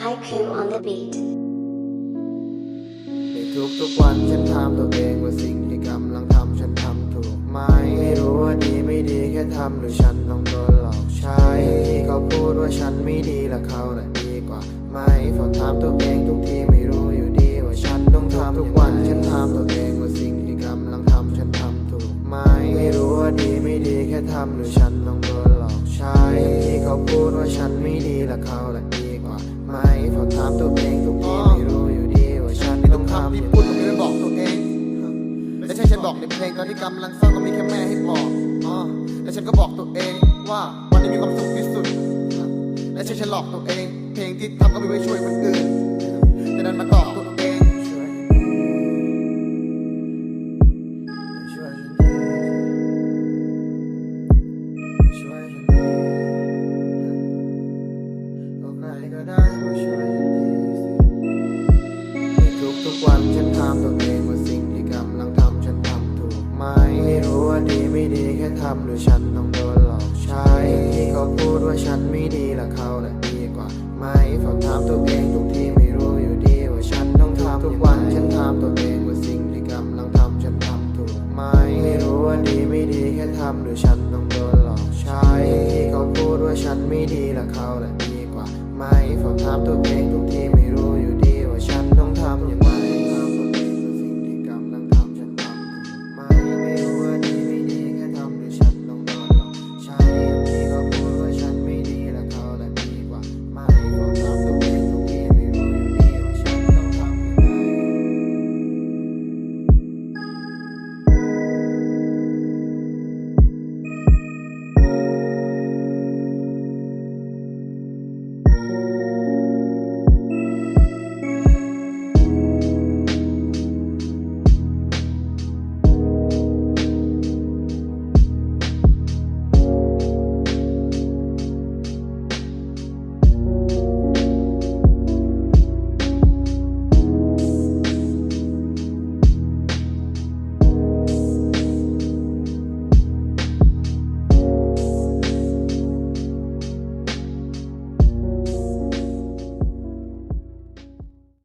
Haiku on the beat. ในทุกทุกๆวันฉันถามตัวเองว่าสิ่งที่กำลังทำฉันทำถูกไหมไม่รู้ว่าดีไม่ดีแค่ทำหรือฉันต้องโดนหลอกใช่ที่เขาพูดว่าฉันไม่ดีและเขาน่ะดีกว่าไหมฝนถามตัวเองทุกทีไม่รู้อยู่ดีว่าฉันต้องทำทุกวันฉันถามตัวเองว่าสิ่งที่กำลังทำฉันทำถูกไหมไม่รู้ว่าดีไม่ดีแค่ทำหรือฉันต้องโดนหลอกใช่ที่เขาพูดว่าฉันไม่ดีและเขาน่ะ อกในเพลงตอนที่กำลังเศร้าก็มีแค่แม่ให้บอกอ๋อและฉันก็บอกตัวเองว่าวันนี้มีความสุขที่สุด และฉันหลอกตัวเอง เพลงที่ทำก็มีไว้ช่วยคนอื่นแต่นั้นมาตอบตัวเอง ทำหรือฉันต้องโดนหลอกใช่ที่เขาพูดว่าฉันไม่ดีละเขาแหละดีกว่าไหมฝากถามตัวเองทุกทีไม่รู้อยู่ดีว่าฉันต้องทำทุกวันฉันถามตัวเองว่าสิ่งที่กำลังทำฉันทำถูกไหมไม่รู้ว่าดีไม่ดีแค่ทำหรือฉันต้องโดนหลอกใช่